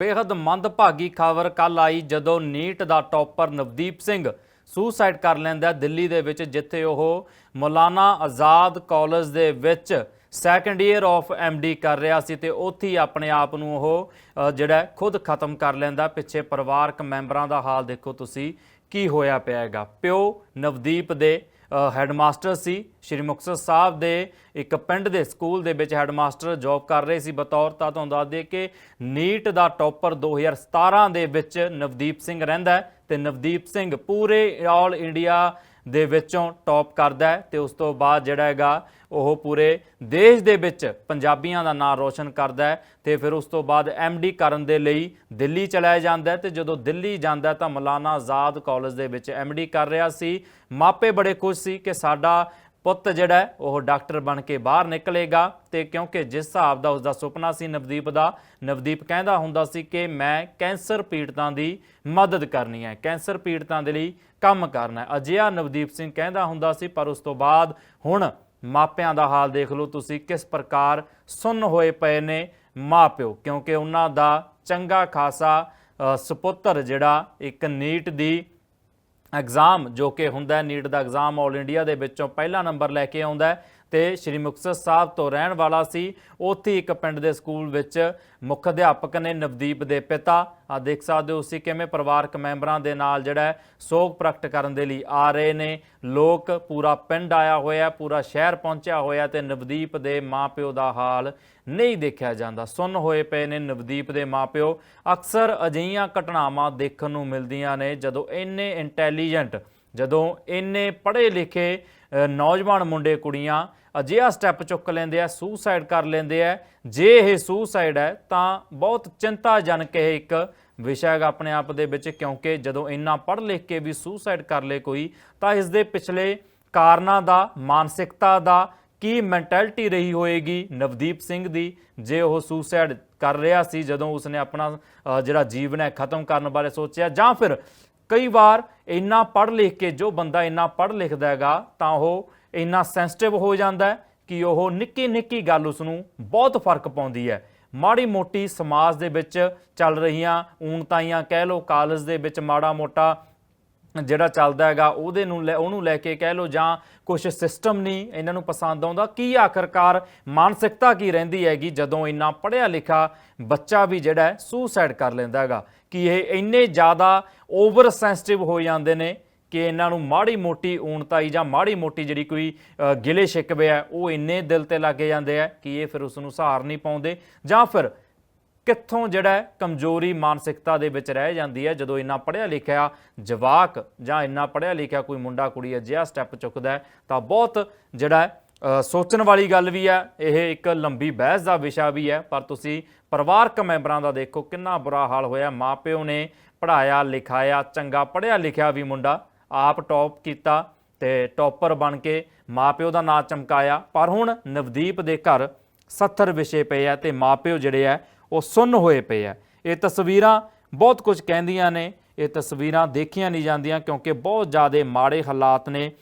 ਬੇहद ਮੰਦਭਾਗੀ ਖਬਰ ਕੱਲ ਆਈ ਜਦੋਂ ਨੀਟ ਦਾ ਟੌਪਰ ਨਵਦੀਪ ਸਿੰਘ ਸੁਸਾਈਡ ਕਰ ਲੈਂਦਾ ਦਿੱਲੀ ਦੇ ਵਿੱਚ, ਜਿੱਥੇ ਉਹ ਮੌਲਾਨਾ ਆਜ਼ਾਦ ਕਾਲਜ ਦੇ ਵਿੱਚ ਸੈਕੰਡ ਈਅਰ ਆਫ ਡੀ ਕਰ ਰਿਹਾ ਸੀ ਤੇ ਉੱਥੇ ਹੀ ਆਪਣੇ ਆਪ ਨੂੰ ਉਹ ਜਿਹੜਾ ਖੁਦ ਖਤਮ ਕਰ ਲੈਂਦਾ। ਪਿੱਛੇ ਪਰਿਵਾਰਕ ਮੈਂਬਰਾਂ ਦਾ ਹਾਲ ਦੇਖੋ ਤੁਸੀਂ, ਕੀ ਹੋਇਆ ਪਿਆ ਹੈਗਾ। ਪਿਓ ਨਵਦੀਪ ਦੇ ਹੈਡਮਾਸਟਰ ਸੀ। ਸ਼੍ਰੀ ਮੁਕਤਸਰ ਸਾਹਿਬ ਦੇ ਇੱਕ ਪਿੰਡ ਦੇ ਸਕੂਲ ਦੇ ਵਿੱਚ ਹੈਡਮਾਸਟਰ ਜੌਬ ਕਰ ਰਹੇ ਸੀ। ਬਤੌਰ ਤਾਂ ਤੁਹਾਨੂੰ ਦੱਸ ਦਈਏ ਕਿ ਨੀਟ ਦਾ ਟੌਪਰ 2017 ਦੇ ਵਿੱਚ ਨਵਦੀਪ ਸਿੰਘ ਰਹਿੰਦਾ ਹੈ ਤੇ ਨਵਦੀਪ ਸਿੰਘ ਪੂਰੇ ਆਲ ਇੰਡੀਆ ਦੇ ਵਿੱਚੋਂ ਟੌਪ ਕਰਦਾ ਹੈ ਤੇ ਉਸ ਤੋਂ ਬਾਅਦ ਜਿਹੜਾ ਹੈਗਾ ਉਹ ਪੂਰੇ ਦੇਸ਼ ਦੇ ਵਿੱਚ ਪੰਜਾਬੀਆਂ ਦਾ ਨਾਮ ਰੋਸ਼ਨ ਕਰਦਾ ਹੈ ਤੇ ਫਿਰ ਉਸ ਤੋਂ ਬਾਅਦ ਡੀ ਕਰਨ ਦੇ ਲਈ ਦਿੱਲੀ ਚਲਾਇਆ ਜਾਂਦਾ ਹੈ ਤੇ ਜਦੋਂ ਦਿੱਲੀ ਜਾਂਦਾ ਤਾਂ ਮੌਲਾਨਾ ਆਜ਼ਾਦ ਕਾਲਜ ਦੇ ਵਿੱਚ ਡੀ ਕਰ ਰਿਹਾ ਸੀ। ਮਾਪੇ ਬੜੇ ਖੁਸ਼ ਸੀ ਕਿ ਸਾਡਾ ਪੁੱਤ ਜਿਹੜਾ ਉਹ ਡਾਕਟਰ ਬਣ ਕੇ ਬਾਹਰ ਨਿਕਲੇਗਾ ਤੇ ਕਿਉਂਕਿ ਜਿਸ ਹਿਸਾਬ ਦਾ ਉਸਦਾ ਸੁਪਨਾ ਸੀ ਨਵਦੀਪ ਦਾ ਨਵਦੀਪ ਕਹਿੰਦਾ ਹੁੰਦਾ ਸੀ ਕਿ ਮੈਂ ਕੈਂਸਰ ਪੀੜਤਾਂ ਦੀ ਮਦਦ ਕਰਨੀ ਹੈ ਕੈਂਸਰ ਪੀੜਤਾਂ ਦੇ ਲਈ ਕੰਮ ਕਰਨਾ ਹੈ। ਅਜਿਹਾ ਨਵਦੀਪ ਸਿੰਘ ਕਹਿੰਦਾ ਹੁੰਦਾ ਸੀ ਪਰ ਉਸ ਤੋਂ ਬਾਅਦ ਹੁਣ ਮਾਪਿਆਂ ਦਾ ਹਾਲ ਦੇਖ ਲਓ ਤੁਸੀਂ ਕਿਸ ਪ੍ਰਕਾਰ ਸੁੰਨ ਹੋਏ ਪਏ ਨੇ ਮਾਪਿਓ ਕਿਉਂਕਿ ਉਹਨਾਂ ਦਾ ਚੰਗਾ ਖਾਸਾ ਅ, ਸੁਪੁੱਤਰ ਜਿਹੜਾ ਇੱਕ ਨੀਟ ਦੀ ਐਗਜ਼ਾਮ ਜੋ ਕਿ ਹੁੰਦਾ ਨੀਟ ਦਾ ਐਗਜ਼ਾਮ 올 ਇੰਡੀਆ ਦੇ ਵਿੱਚੋਂ ਪਹਿਲਾ ਨੰਬਰ ਲੈ ਕੇ ਆਉਂਦਾ ਹੈ। ਤੇ ਸ਼੍ਰੀ ਮੁਕਤਸਰ ਸਾਹਿਬ ਤੋਂ ਰਹਿਣ ਵਾਲਾ ਸੀ। ਉੱਥੇ ਇੱਕ ਪਿੰਡ ਦੇ ਸਕੂਲ ਵਿੱਚ ਮੁੱਖ ਅਧਿਆਪਕ ਨੇ ਨਵਦੀਪ ਦੇ ਪਿਤਾ। ਆ ਦੇਖ ਸਕਦੇ ਹੋ ਤੁਸੀਂ ਕਿਵੇਂ ਪਰਿਵਾਰਕ ਮੈਂਬਰਾਂ ਦੇ ਨਾਲ ਜਿਹੜਾ ਸੋਗ ਪ੍ਰਗਟ ਕਰਨ ਦੇ ਲਈ ਆ ਰਹੇ ਨੇ। ਲੋਕ ਪੂਰਾ ਪਿੰਡ ਆਇਆ ਹੋਇਆ, ਪੂਰਾ ਸ਼ਹਿਰ ਪਹੁੰਚਿਆ ਹੋਇਆ ਤੇ ਨਵਦੀਪ ਦੇ ਮਾਪਿਓ ਦਾ ਹਾਲ ਨਹੀਂ ਦੇਖਿਆ ਜਾਂਦਾ। ਸੁੰਨ ਹੋਏ ਪਏ ਨੇ ਨਵਦੀਪ ਦੇ ਮਾਪਿਓ। ਅਕਸਰ ਅਜਿਹੀਆਂ ਘਟਨਾਵਾਂ ਦੇਖਣ ਨੂੰ ਮਿਲਦੀਆਂ ਨੇ ਜਦੋਂ ਇੰਨੇ ਇੰਟੈਲੀਜੈਂਟ ਜਦੋਂ ਇੰਨੇ ਪੜ੍ਹੇ ਲਿਖੇ ਨੌਜਵਾਨ ਮੁੰਡੇ ਕੁੜੀਆਂ ਅਜਿਹਾ ਸਟੈਪ ਚੁੱਕ ਲੈਂਦੇ ਆ ਸੂਸਾਈਡ ਕਰ ਲੈਂਦੇ ਆ। ਜੇ ਇਹ ਸੂਸਾਈਡ ਹੈ, ਤਾਂ ਬਹੁਤ ਚਿੰਤਾਜਨਕ ਇਹ ਇੱਕ ਵਿਸ਼ਾ ਹੈਗਾ ਆਪਣੇ ਆਪ ਦੇ ਵਿੱਚ, ਕਿਉਂਕਿ ਜਦੋਂ ਇੰਨਾ ਪੜ੍ਹ ਲਿਖ ਕੇ ਵੀ ਸੂਸਾਈਡ ਕਰ ਲੇ ਕੋਈ, ਤਾਂ ਇਸ ਦੇ ਪਿਛਲੇ ਕਾਰਨਾਂ ਦਾ, ਮਾਨਸਿਕਤਾ ਦਾ ਕੀ ਮੈਂਟੈਲਿਟੀ ਰਹੀ ਹੋਏਗੀ ਨਵਦੀਪ ਸਿੰਘ ਦੀ, ਜੇ ਉਹ ਸੂਸਾਈਡ ਕਰ ਰਿਹਾ ਸੀ, ਜਦੋਂ ਉਸਨੇ ਆਪਣਾ ਜਿਹੜਾ ਜੀਵਨ ਹੈ ਖਤਮ ਕਰਨ ਬਾਰੇ ਸੋਚਿਆ, ਜਾਂ ਫਿਰ ਕਈ ਵਾਰ ਇੰਨਾ ਪੜ੍ਹ ਲਿਖ ਕੇ ਜੋ ਬੰਦਾ ਇੰਨਾ ਪੜ੍ਹ ਲਿਖਦਾ ਹੈਗਾ, ਤਾਂ ਉਹ ਇੰਨਾ ਸੈਂਸਿਟਿਵ ਹੋ ਜਾਂਦਾ ਕਿ ਉਹ ਨਿੱਕੀ ਨਿੱਕੀ ਗੱਲ ਉਸ ਨੂੰ ਬਹੁਤ ਫ਼ਰਕ ਪਾਉਂਦੀ ਹੈ। ਮਾੜੀ ਮੋਟੀ ਸਮਾਜ ਦੇ ਵਿੱਚ ਚੱਲ ਰਹੀਆਂ ਊਣਤਾਈਆਂ ਕਹਿ ਲੋ ਕਾਲਜ ਦੇ ਵਿੱਚ ਮਾੜਾ ਮੋਟਾ ਜਿਹੜਾ ਚੱਲਦਾ ਹੈਗਾ, ਉਹਦੇ ਨੂੰ ਲੈ, ਉਹਨੂੰ ਲੈ ਕੇ ਕਹਿ ਲੋ ਜਾਂ ਕੁਝ ਸਿਸਟਮ ਨਹੀਂ ਇਹਨਾਂ ਨੂੰ ਪਸੰਦ ਆਉਂਦਾ, ਕੀ ਆਖਰਕਾਰ ਮਾਨਸਿਕਤਾ ਕੀ ਰਹਿੰਦੀ ਹੈਗੀ ਜਦੋਂ ਇੰਨਾ ਪੜ੍ਹਿਆ ਲਿਖਿਆ ਬੱਚਾ ਵੀ ਜਿਹੜਾ ਹੈ ਸੁਸਾਈਡ ਕਰ ਲੈਂਦਾ ਹੈਗਾ? ਕਿ ਇਹ ਇੰਨੇ ਜ਼ਿਆਦਾ ਓਵਰ ਸੈਂਸਿਟਿਵ ਹੋ ਜਾਂਦੇ ਨੇ ਕਿ ਇਹਨਾਂ ਨੂੰ ਮਾੜੀ ਮੋਟੀ ਊਣਤਾਈ ਜਾਂ ਮਾੜੀ ਮੋਟੀ ਜਿਹੜੀ ਕੋਈ ਗਿਲੇ ਸ਼ਿਕਵੇ ਹੈ, ਉਹ ਇੰਨੇ ਦਿਲ ਤੇ ਲੱਗੇ ਜਾਂਦੇ ਆ ਕਿ ਇਹ ਫਿਰ ਉਸ ਨੂੰ ਸਹਾਰ ਨਹੀਂ ਪਾਉਂਦੇ? ਜਾਂ ਫਿਰ ਕਿੱਥੋਂ ਜਿਹੜਾ ਕਮਜ਼ੋਰੀ ਮਾਨਸਿਕਤਾ ਦੇ ਵਿੱਚ ਰਹਿ ਜਾਂਦੀ ਹੈ? ਜਦੋਂ ਇੰਨਾ ਪੜ੍ਹਿਆ ਲਿਖਿਆ ਜਵਾਕ ਜਾਂ ਇੰਨਾ ਪੜ੍ਹਿਆ ਲਿਖਿਆ ਕੋਈ ਮੁੰਡਾ ਕੁੜੀ ਅਜਿਹਾ ਸਟੈਪ ਚੁੱਕਦਾ ਤਾਂ ਬਹੁਤ ਜਿਹੜਾ ਸੋਚਣ ਵਾਲੀ ਗੱਲ ਵੀ ਹੈ। ਇਹ ਇੱਕ ਲੰਬੀ ਬਹਿਸ ਦਾ ਵਿਸ਼ਾ ਵੀ ਹੈ। ਪਰ ਤੁਸੀਂ ਪਰਿਵਾਰਕ ਮੈਂਬਰਾਂ ਦਾ ਦੇਖੋ, ਕਿੰਨਾ ਬੁਰਾ ਹਾਲ ਹੋਇਆ। ਮਾਪਿਓ ਨੇ ਪੜ੍ਹਾਇਆ, ਲਿਖਾਇਆ, ਚੰਗਾ ਪੜ੍ਹਿਆ ਲਿਖਿਆ ਵੀ ਮੁੰਡਾ ਆਪ ਟੌਪ ਕੀਤਾ ਤੇ ਟੌਪਰ ਬਣ ਕੇ ਮਾਪਿਓ ਦਾ ਨਾਂ ਚਮਕਾਇਆ। ਪਰ ਹੁਣ ਨਵਦੀਪ ਦੇ ਘਰ 70 ਵਿਸ਼ੇ ਪਏ ਆ ਤੇ ਮਾਪਿਓ ਜਿਹੜੇ ਆ ਉਹ ਸੁੰਨ ਹੋਏ ਪਏ ਆ। ਇਹ ਤਸਵੀਰਾਂ ਬਹੁਤ ਕੁਝ ਕਹਿੰਦੀਆਂ ਨੇ। ਇਹ ਤਸਵੀਰਾਂ ਦੇਖੀਆਂ ਨਹੀਂ ਜਾਂਦੀਆਂ ਕਿਉਂਕਿ ਬਹੁਤ ਜ਼ਿਆਦਾ ਮਾੜੇ ਹਾਲਾਤ ਨੇ।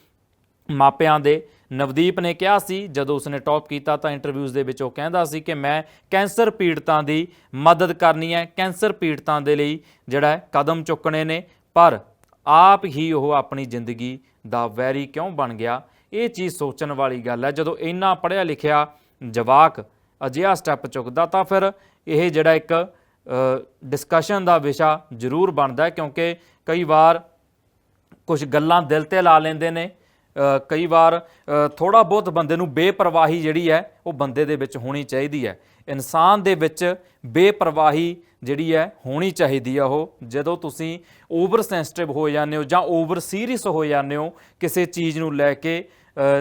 ਮਾਪਿਆਂ ਦੇ ਨਵਦੀਪ ਨੇ ਕਿਹਾ ਸੀ, ਜਦੋਂ ਉਸਨੇ ਟੌਪ ਕੀਤਾ ਤਾਂ ਇੰਟਰਵਿਊਜ਼ ਦੇ ਵਿੱਚ ਉਹ ਕਹਿੰਦਾ ਸੀ ਕਿ ਮੈਂ ਕੈਂਸਰ ਪੀੜਤਾਂ ਦੀ ਮਦਦ ਕਰਨੀ ਹੈ। ਕੈਂਸਰ ਪੀੜਤਾਂ ਦੇ ਲਈ ਜਿਹੜਾ ਕਦਮ ਚੁੱਕਣੇ ਨੇ। ਪਰ ਆਪ ਹੀ ਉਹ ਆਪਣੀ ਜ਼ਿੰਦਗੀ ਦਾ ਵੈਰੀ ਕਿਉਂ ਬਣ ਗਿਆ? ਇਹ ਚੀਜ਼ ਸੋਚਣ ਵਾਲੀ ਗੱਲ ਹੈ। ਜਦੋਂ ਇੰਨਾ ਪੜ੍ਹਿਆ ਲਿਖਿਆ ਜਵਾਕ ਅਜਿਹਾ ਸਟੈਪ ਚੁੱਕਦਾ ਤਾਂ ਫਿਰ ਇਹ ਜਿਹੜਾ ਇੱਕ ਡਿਸਕਸ਼ਨ ਦਾ ਵਿਸ਼ਾ ਜ਼ਰੂਰ ਬਣਦਾ ਕਿਉਂਕਿ ਕਈ ਵਾਰ ਕੁਝ ਗੱਲਾਂ ਦਿਲ ਤੇ ਲਾ ਲੈਂਦੇ ਨੇ ਕਈ ਵਾਰ ਥੋੜਾ ਬਹੁਤ ਬੰਦੇ ਨੂੰ ਬੇਪਰਵਾਹੀ ਜਿਹੜੀ ਹੈ, ਉਹ ਬੰਦੇ ਦੇ ਵਿੱਚ ਹੋਣੀ ਚਾਹੀਦੀ ਹੈ। ਇਨਸਾਨ ਦੇ ਵਿੱਚ ਬੇਪਰਵਾਹੀ ਜਿਹੜੀ ਹੈ, ਹੋਣੀ ਚਾਹੀਦੀ ਆ ਉਹ। ਜਦੋਂ ਤੁਸੀਂ ਓਵਰ ਸੈਂਸਿਟਿਵ ਹੋ ਜਾਂਦੇ ਹੋ ਜਾਂ ਓਵਰ ਸੀਰੀਅਸ ਹੋ ਜਾਂਦੇ ਹੋ ਕਿਸੇ ਚੀਜ਼ ਨੂੰ ਲੈ ਕੇ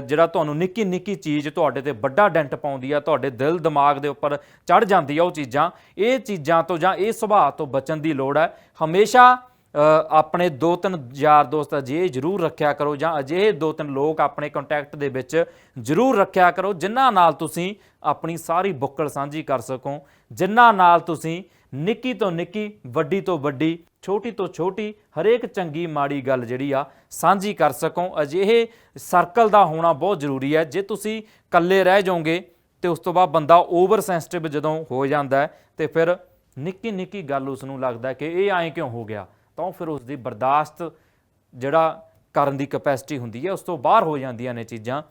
ਜਿਹੜਾ ਤੁਹਾਨੂੰ ਨਿੱਕੀ ਨਿੱਕੀ ਚੀਜ਼ ਤੁਹਾਡੇ ਤੇ ਵੱਡਾ ਡੈਂਟ ਪਾਉਂਦੀ ਆ, ਤੁਹਾਡੇ ਦਿਲ ਦਿਮਾਗ ਦੇ ਉੱਪਰ ਚੜ ਜਾਂਦੀ ਆ ਉਹ ਚੀਜ਼ਾਂ, ਇਹ ਚੀਜ਼ਾਂ ਤੋਂ ਜਾਂ ਇਹ ਸੁਭਾਅ ਤੋਂ ਬਚਣ ਦੀ ਲੋੜ ਹੈ। ਹਮੇਸ਼ਾ ਆਪਣੇ ਦੋ ਤਿੰਨ ਯਾਰ ਦੋਸਤ ਅਜਿਹੇ ਜ਼ਰੂਰ ਰੱਖਿਆ ਕਰੋ ਜਾਂ ਅਜਿਹੇ ਦੋ ਤਿੰਨ ਲੋਕ ਆਪਣੇ ਕੰਟੈਕਟ ਦੇ ਵਿੱਚ ਜ਼ਰੂਰ ਰੱਖਿਆ ਕਰੋ, ਜਿਨ੍ਹਾਂ ਨਾਲ ਤੁਸੀਂ ਆਪਣੀ ਸਾਰੀ ਬੁੱਕਲ ਸਾਂਝੀ ਕਰ ਸਕੋ, ਜਿਨ੍ਹਾਂ ਨਾਲ ਤੁਸੀਂ ਨਿੱਕੀ ਤੋਂ ਨਿੱਕੀ, ਵੱਡੀ ਤੋਂ ਵੱਡੀ, ਛੋਟੀ ਤੋਂ ਛੋਟੀ, ਹਰੇਕ ਚੰਗੀ ਮਾੜੀ ਗੱਲ ਜਿਹੜੀ ਆ ਸਾਂਝੀ ਕਰ ਸਕੋ। ਅਜਿਹੇ ਸਰਕਲ ਦਾ ਹੋਣਾ ਬਹੁਤ ਜ਼ਰੂਰੀ ਹੈ। ਜੇ ਤੁਸੀਂ ਇਕੱਲੇ ਰਹਿ ਜਾਓਗੇ, ਤੇ ਉਸ ਤੋਂ ਬਾਅਦ ਬੰਦਾ ਓਵਰ ਸੈਂਸਿਟਿਵ ਜਦੋਂ ਹੋ ਜਾਂਦਾ ਹੈ, ਤੇ ਫਿਰ ਨਿੱਕੀ ਨਿੱਕੀ ਗੱਲ ਉਸ ਨੂੰ ਲੱਗਦਾ ਕਿ ਇਹ ਐਂ ਕਿਉਂ ਹੋ ਗਿਆ? ਤਾਂ ਫਿਰ ਉਸ ਦੀ ਬਰਦਾਸ਼ਤ ਜਿਹੜਾ ਕਰਨ ਦੀ ਕਪੈਸਿਟੀ ਹੁੰਦੀ ਹੈ, ਉਸ ਤੋਂ ਬਾਹਰ ਹੋ ਜਾਂਦੀਆਂ ਨੇ ਚੀਜ਼ਾਂ।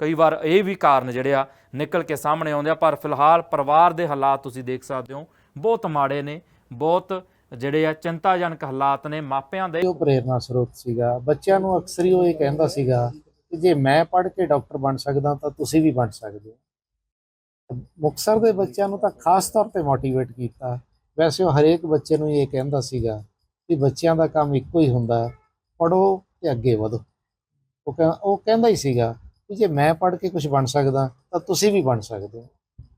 ਕਈ ਵਾਰ ਇਹ ਵੀ ਕਾਰਨ ਜਿਹੜੇ ਆ ਨਿਕਲ ਕੇ ਸਾਹਮਣੇ ਆਉਂਦੇ ਆ, ਪਰ ਫਿਲਹਾਲ ਪਰਿਵਾਰ ਦੇ ਹਾਲਾਤ ਤੁਸੀਂ ਦੇਖ ਸਕਦੇ ਹੋ, ਬਹੁਤ ਮਾੜੇ ਨੇ, ਬਹੁਤ ਜਿਹੜੇ ਆ ਚਿੰਤਾਜਨਕ ਹਾਲਾਤ ਨੇ ਮਾਪਿਆਂ ਦੇ। ਉਹ ਪ੍ਰੇਰਨਾ ਸਰੋਤ ਸੀਗਾ, ਬੱਚਿਆਂ ਨੂੰ ਅਕਸਰ ਹੀ ਉਹ ਇਹ ਕਹਿੰਦਾ ਸੀਗਾ ਕਿ ਜੇ ਮੈਂ ਪੜ੍ਹ ਕੇ ਡਾਕਟਰ ਬਣ ਸਕਦਾ ਤਾਂ ਤੁਸੀਂ ਵੀ ਬਣ ਸਕਦੇ ਹੋ। ਮੁਕਤਸਰ ਦੇ ਬੱਚਿਆਂ ਨੂੰ ਤਾਂ ਖਾਸ ਤੌਰ ਤੇ ਮੋਟੀਵੇਟ ਕੀਤਾ। ਵੈਸੇ ਉਹ ਹਰੇਕ ਬੱਚੇ ਨੂੰ ਇਹ ਕਹਿੰਦਾ ਸੀਗਾ ਵੀ ਬੱਚਿਆਂ ਦਾ ਕੰਮ ਇੱਕੋ ਹੀ ਹੁੰਦਾ ਹੈ। ਪੜੋ ਤੇ ਅੱਗੇ ਵਧੋ। ਉਹ ਕਹਿ- ਉਹ ਕਹਿੰਦਾ ਹੀ ਸੀਗਾ ਕਿ ਜੇ ਮੈਂ ਪੜ੍ਹ ਕੇ ਕੁਝ ਬਣ ਸਕਦਾ ਤਾਂ ਤੁਸੀਂ ਵੀ ਬਣ ਸਕਦੇ ਹੋ।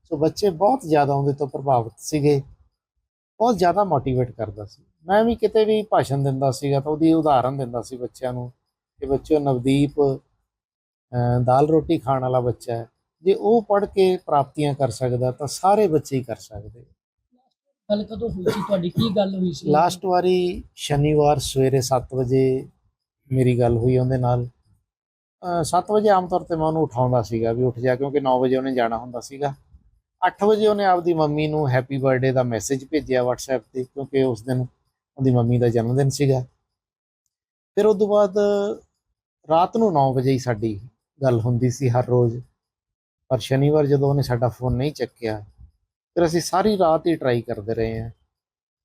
ਸੋ ਬੱਚੇ ਬਹੁਤ ਜ਼ਿਆਦਾ ਉਹਦੇ ਤੋਂ ਪ੍ਰਭਾਵਿਤ ਸੀਗੇ। ਬਹੁਤ ਜ਼ਿਆਦਾ ਮੋਟੀਵੇਟ ਕਰਦਾ ਸੀ। ਮੈਂ ਵੀ ਕਿਤੇ ਵੀ ਭਾਸ਼ਣ ਦਿੰਦਾ ਸੀਗਾ ਤਾਂ ਉਹਦੀ ਉਦਾਹਰਨ ਦਿੰਦਾ ਸੀ ਬੱਚਿਆਂ ਨੂੰ ਕਿ ਬੱਚਿਓ ਨਵਦੀਪ ਦਾਲ ਰੋਟੀ ਖਾਣ ਵਾਲਾ ਬੱਚਾ ਹੈ। ਜੇ ਉਹ ਪੜ੍ਹ ਕੇ ਪ੍ਰਾਪਤੀਆਂ ਕਰ ਸਕਦਾ ਤਾਂ ਸਾਰੇ ਬੱਚੇ ਹੀ ਕਰ ਸਕਦੇ। ਗੱਲ ਕਦੋਂ ਹੋਈ ਸੀ? ਤੁਹਾਡੀ ਕੀ ਗੱਲ ਹੋਈ ਸੀ? ਲਾਸਟ ਵਾਰੀ ਸ਼ਨੀਵਾਰ ਸਵੇਰੇ 7 ਵਜੇ ਮੇਰੀ ਗੱਲ ਹੋਈ ਉਹਦੇ ਨਾਲ। 7 ਵਜੇ ਆਮ ਤੌਰ ਤੇ ਮੈਂ ਉਹਨੂੰ ਉਠਾਉਂਦਾ ਸੀਗਾ ਵੀ ਉੱਠ ਜਾ ਕਿਉਂਕਿ 9 ਵਜੇ ਉਹਨੇ ਜਾਣਾ ਹੁੰਦਾ ਸੀਗਾ। 8 ਵਜੇ ਉਹਨੇ ਆਪਦੀ ਮੰਮੀ ਨੂੰ ਹੈਪੀ ਬਰਥਡੇ ਦਾ ਮੈਸੇਜ ਭੇਜਿਆ WhatsApp ਤੇ ਕਿਉਂਕਿ ਉਸ ਦਿਨ ਉਹਦੀ ਮੰਮੀ ਦਾ ਜਨਮ ਦਿਨ ਸੀਗਾ। ਫਿਰ ਉਸ ਤੋਂ ਬਾਅਦ ਰਾਤ ਨੂੰ 9 ਵਜੇ ਹੀ ਸਾਡੀ ਗੱਲ ਹੁੰਦੀ ਸੀ ਹਰ ਰੋਜ਼। ਪਰ ਸ਼ਨੀਵਾਰ ਜਦੋਂ ਉਹਨੇ ਸਾਡਾ ਫੋਨ ਨਹੀਂ ਚੱਕਿਆ ਫਿਰ ਅਸੀਂ ਸਾਰੀ ਰਾਤ ਹੀ ਟਰਾਈ ਕਰਦੇ ਰਹੇ ਹਾਂ।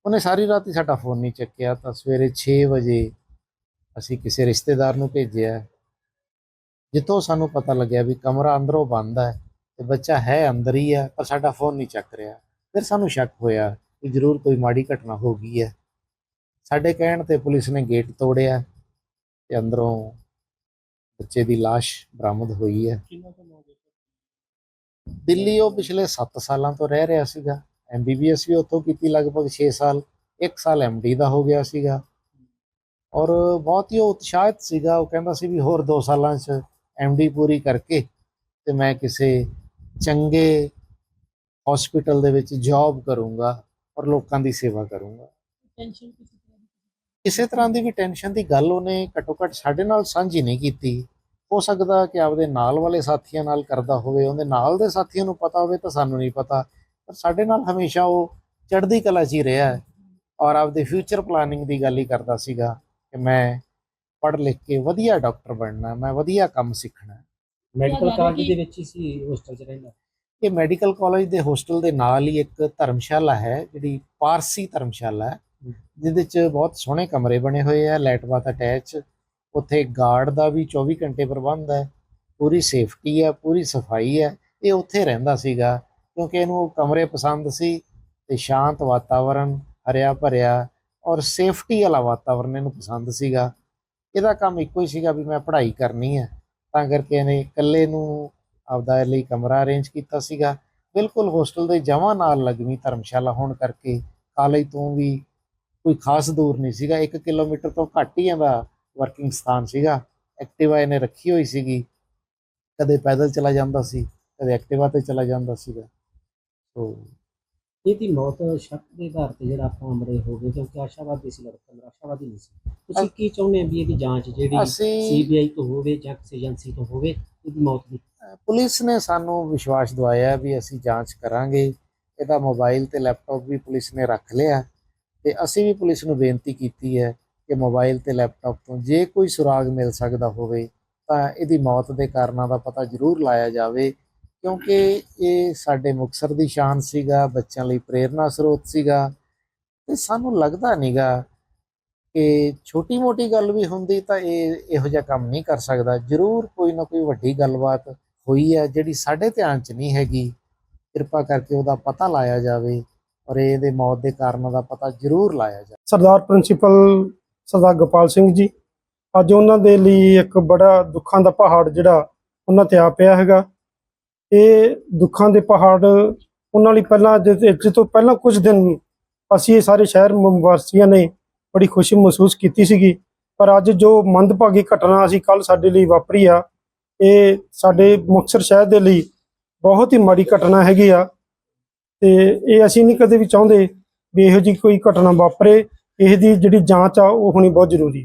ਉਹਨੇ ਸਾਰੀ ਰਾਤ ਹੀ ਸਾਡਾ ਫੋਨ ਨਹੀਂ ਚੱਕਿਆ। ਤਾਂ ਸਵੇਰੇ 6 ਵਜੇ ਅਸੀਂ ਕਿਸੇ ਰਿਸ਼ਤੇਦਾਰ ਨੂੰ ਭੇਜਿਆ। ਜਿੱਥੋਂ ਸਾਨੂੰ ਪਤਾ ਲੱਗਿਆ ਵੀ ਕਮਰਾ ਅੰਦਰੋਂ ਬੰਦ ਹੈ ਤੇ ਬੱਚਾ ਹੈ ਅੰਦਰ ਹੀ ਹੈ ਪਰ ਸਾਡਾ ਫੋਨ ਨਹੀਂ ਚੱਕ ਰਿਹਾ। ਫਿਰ ਸਾਨੂੰ ਸ਼ੱਕ ਹੋਇਆ ਕਿ ਜ਼ਰੂਰ ਕੋਈ ਮਾੜੀ ਘਟਨਾ ਹੋ ਗਈ ਹੈ। ਸਾਡੇ ਕਹਿਣ ਤੇ ਪੁਲਿਸ ਨੇ ਗੇਟ ਤੋੜਿਆ ਤੇ ਅੰਦਰੋਂ ਬੱਚੇ ਦੀ ਲਾਸ਼ ਬਰਾਮਦ ਹੋਈ ਹੈ। ਦਿੱਲੀ ਉਹ ਪਿਛਲੇ 7 ਸਾਲਾਂ ਤੋਂ ਰਹਿ ਰਿਹਾ ਸੀਗਾ। ਐਮਬੀਬੀਐਸ ਵੀ ਉੱਥੋਂ ਕੀਤੀ ਲਗਭਗ 6 ਸਾਲ 1 ਸਾਲ ਐਮਡੀ ਦਾ ਹੋ ਗਿਆ ਸੀਗਾ। ਔਰ ਬਹੁਤ ਹੀ ਉਤਸ਼ਾਹਿਤ ਸੀਗਾ। ਉਹ ਕਹਿੰਦਾ ਸੀ ਵੀ ਹੋਰ 2 ਸਾਲਾਂ 'ਚ ਐਮਡੀ ਪੂਰੀ ਕਰਕੇ ਤੇ ਮੈਂ ਕਿਸੇ ਚੰਗੇ ਹਸਪੀਟਲ ਦੇ ਵਿੱਚ ਜੌਬ ਕਰੂੰਗਾ ਔਰ ਲੋਕਾਂ ਦੀ ਸੇਵਾ ਕਰੂੰਗਾ। ਟੈਨਸ਼ਨ ਕਿਸੇ ਤਰ੍ਹਾਂ ਦੀ? ਕਿਸੇ ਤਰ੍ਹਾਂ ਦੀ ਵੀ ਟੈਨਸ਼ਨ ਦੀ ਗੱਲ ਉਹਨੇ ਘੱਟੋ ਘੱਟ ਸਾਡੇ ਨਾਲ ਸਾਂਝੀ ਨਹੀਂ ਕੀਤੀ। ਹੋ ਸਕਦਾ ਕਿ ਆਪਦੇ ਨਾਲ ਵਾਲੇ ਸਾਥੀਆਂ ਨਾਲ ਕਰਦਾ ਹੋਵੇ ਉਹਦੇ ਨਾਲ ਦੇ ਸਾਥੀਆਂ ਨੂੰ ਪਤਾ ਹੋਵੇ ਤਾਂ ਸਾਨੂੰ ਨਹੀਂ ਪਤਾ। ਪਰ ਸਾਡੇ ਨਾਲ ਹਮੇਸ਼ਾ ਉਹ ਚੜ੍ਹਦੀ ਕਲਾ 'ਚ ਹੀ ਰਿਹਾ ਹੈ ਔਰ ਆਪਦੇ ਫਿਊਚਰ ਪਲਾਨਿੰਗ ਦੀ ਗੱਲ ਹੀ ਕਰਦਾ ਸੀਗਾ ਕਿ ਮੈਂ ਪੜ੍ਹ ਲਿਖ ਕੇ ਵਧੀਆ ਡਾਕਟਰ ਬਣਨਾ ਮੈਂ ਵਧੀਆ ਕੰਮ ਸਿੱਖਣਾ। ਮੈਡੀਕਲ ਕਾਲਜ ਦੇ ਵਿੱਚ ਹੀ ਸੀ ਹੋਸਟਲ 'ਚ ਰਹਿੰਦਾ? ਇਹ ਮੈਡੀਕਲ ਕਾਲਜ ਦੇ ਹੋਸਟਲ ਦੇ ਨਾਲ ਹੀ ਇੱਕ ਧਰਮਸ਼ਾਲਾ ਹੈ ਜਿਹੜੀ ਪਾਰਸੀ ਧਰਮਸ਼ਾਲਾ ਹੈ ਜਿਹਦੇ 'ਚ ਬਹੁਤ ਸੋਹਣੇ ਕਮਰੇ ਬਣੇ ਹੋਏ ਆ ਲੈਟ ਬਾਥ ਅਟੈਚ ਉੱਥੇ ਗਾਰਡ ਦਾ ਵੀ 24 ਘੰਟੇ ਪ੍ਰਬੰਧ ਹੈ, ਪੂਰੀ ਸੇਫਟੀ ਹੈ, ਪੂਰੀ ਸਫ਼ਾਈ ਹੈ, ਇਹ ਉੱਥੇ ਰਹਿੰਦਾ ਸੀਗਾ, ਕਿਉਂਕਿ ਇਹਨੂੰ ਉਹ ਕਮਰੇ ਪਸੰਦ ਸੀ ਤੇ ਸ਼ਾਂਤ ਵਾਤਾਵਰਣ ਹਰਿਆ ਭਰਿਆ ਔਰ ਸੇਫਟੀ ਵਾਲਾ ਵਾਤਾਵਰਣ ਇਹਨੂੰ ਪਸੰਦ ਸੀਗਾ। ਇਹਦਾ ਕੰਮ ਇੱਕੋ ਹੀ ਸੀਗਾ ਵੀ ਮੈਂ ਪੜ੍ਹਾਈ ਕਰਨੀ ਹੈ, ਤਾਂ ਕਰਕੇ ਇਹਨੇ ਇਕੱਲੇ ਨੂੰ ਆਪਦਾ ਲਈ ਕਮਰਾ ਅਰੇਂਜ ਕੀਤਾ ਸੀਗਾ। ਬਿਲਕੁਲ ਹੋਸਟਲ ਦੇ ਜਮਾਂ ਨਾਲ ਲੱਗਵੀਂ ਧਰਮਸ਼ਾਲਾ ਹੋਣ ਕਰਕੇ, ਕਾਲਜ ਤੋਂ ਵੀ ਕੋਈ ਖਾਸ ਦੂਰ ਨਹੀਂ ਸੀਗਾ 1 ਕਿਲੋਮੀਟਰ ਤੋਂ ਘੱਟ ਹੀ ਇਹਦਾ ਵਰਕਿੰਗ ਸਥਾਨ ਸੀਗਾ। ਐਕਟਿਵਾ ਇਹਨੇ ਰੱਖੀ ਹੋਈ ਸੀਗੀ। ਕਦੇ ਪੈਦਲ ਚਲਾ ਜਾਂਦਾ ਸੀ ਕਦੇ ਐਕਟਿਵਾ ਤੇ ਚਲਾ ਜਾਂਦਾ ਸੀਗਾ। ਸੋ ਇਹਦੀ ਮੌਤ ਸ਼ੱਕ ਦੇ ਆਧਾਰ ਤੇ ਜਿਹੜਾ ਆਪਾਂ ਅਮਰੇ ਹੋ ਗਏ ਕਿਉਂਕਿ ਆਸ਼ਾਵਾਦੀ ਸੀ ਲੜਕਾ ਮੇਰਾ ਆਸ਼ਾਵਾਦੀ ਨਹੀਂ ਸੀ। ਤੁਸੀਂ ਕੀ ਚਾਹੁੰਦੇ ਆ ਵੀ ਇਹਦੀ ਜਾਂਚ ਜਿਹੜੀ ਸੀਬੀਆਈ ਤੋਂ ਹੋਵੇ ਜਾਂ ਕਿਸੇ ਏਜੰਸੀ ਤੋਂ ਹੋਵੇ ਇਹਦੀ ਮੌਤ ਦੀ? ਪੁਲਿਸ ਨੇ ਸਾਨੂੰ ਵਿਸ਼ਵਾਸ ਦਵਾਇਆ ਵੀ ਅਸੀਂ ਜਾਂਚ ਕਰਾਂਗੇ। ਇਹਦਾ ਮੋਬਾਈਲ ਤੇ ਲੈਪਟਾਪ ਵੀ ਪੁਲਿਸ ਨੇ ਰੱਖ ਲਿਆ। ਤੇ ਅਸੀਂ ਵੀ ਪੁਲਿਸ ਨੂੰ ਬੇਨਤੀ ਕੀਤੀ ਹੈ ਕਿ ਮੋਬਾਈਲ ਤੇ ਲੈਪਟਾਪ ਤੋਂ ਜੇ ਕੋਈ ਸੁਰਾਗ ਮਿਲ ਸਕਦਾ ਹੋਵੇ, ਤਾਂ ਇਹਦੀ ਮੌਤ ਦੇ ਕਾਰਨਾਂ ਦਾ ਪਤਾ ਜ਼ਰੂਰ ਲਾਇਆ ਜਾਵੇ, ਕਿਉਂਕਿ ਇਹ ਸਾਡੇ ਮੁਕਤਸਰ ਦੀ ਸ਼ਾਨ ਸੀਗਾ, ਬੱਚਿਆਂ ਲਈ ਪ੍ਰੇਰਨਾ ਸਰੋਤ ਸੀਗਾ, ਤੇ ਸਾਨੂੰ ਲੱਗਦਾ ਨਹੀਂਗਾ ਕਿ ਛੋਟੀ ਮੋਟੀ ਗੱਲ ਵੀ ਹੁੰਦੀ ਤਾਂ ਇਹ ਇਹੋ ਜਿਹਾ ਕੰਮ ਨਹੀਂ ਕਰ ਸਕਦਾ। ਜ਼ਰੂਰ ਕੋਈ ਨਾ ਕੋਈ ਵੱਡੀ ਗੱਲਬਾਤ ਹੋਈ ਹੈ ਜਿਹੜੀ ਸਾਡੇ ਧਿਆਨ 'ਚ ਨਹੀਂ ਹੈਗੀ। ਕਿਰਪਾ ਕਰਕੇ ਉਹਦਾ ਪਤਾ ਲਾਇਆ ਜਾਵੇ ਔਰ ਇਹਦੇ ਮੌਤ ਦੇ ਕਾਰਨਾਂ ਦਾ ਪਤਾ ਜ਼ਰੂਰ ਲਾਇਆ ਜਾਵੇ। ਸਰਦਾਰ ਪ੍ਰਿੰਸੀਪਲ ਸਰਦਾਰ ਗੋਪਾਲ ਸਿੰਘ ਜੀ। ਅੱਜ ਉਹਨਾਂ ਦੇ ਲਈ ਇੱਕ ਬੜਾ ਦੁੱਖਾਂ ਦਾ ਪਹਾੜ ਜਿਹੜਾ, ਉਹਨਾਂ ਤੇ ਆ ਪਿਆ ਹੈਗਾ। ਇਹ ਦੁੱਖਾਂ ਦੇ ਪਹਾੜ ਉਹਨਾਂ ਲਈ ਪਹਿਲਾਂ ਜਿਸ ਤੋਂ ਪਹਿਲਾਂ ਕੁਝ ਦਿਨ ਅਸੀਂ ਇਹ ਸਾਰੇ ਸ਼ਹਿਰ ਵਾਸੀਆਂ ਨੇ ਬੜੀ ਖੁਸ਼ੀ ਮਹਿਸੂਸ ਕੀਤੀ ਸੀਗੀ। ਪਰ ਅੱਜ ਜੋ ਮੰਦਭਾਗੀ ਘਟਨਾ ਅਸੀਂ ਕੱਲ ਸਾਡੇ ਲਈ ਵਾਪਰੀ ਆ, ਇਹ ਸਾਡੇ ਮੁਕਤਸਰ ਸ਼ਹਿਰ ਦੇ ਲਈ ਬਹੁਤ ਹੀ ਮਾੜੀ ਘਟਨਾ ਹੈਗੀ ਆ। ਤੇ ਇਹ ਅਸੀਂ ਨਹੀਂ ਕਦੇ ਵੀ ਚਾਹੁੰਦੇ ਵੀ ਇਹੋ ਜਿਹੀ ਕੋਈ ਘਟਨਾ ਵਾਪਰੇ। ਇਹਦੀ ਜਿਹੜੀ ਜਾਂਚ ਆ ਉਹ ਹੋਣੀ ਬਹੁਤ ਜ਼ਰੂਰੀ ਹੈ।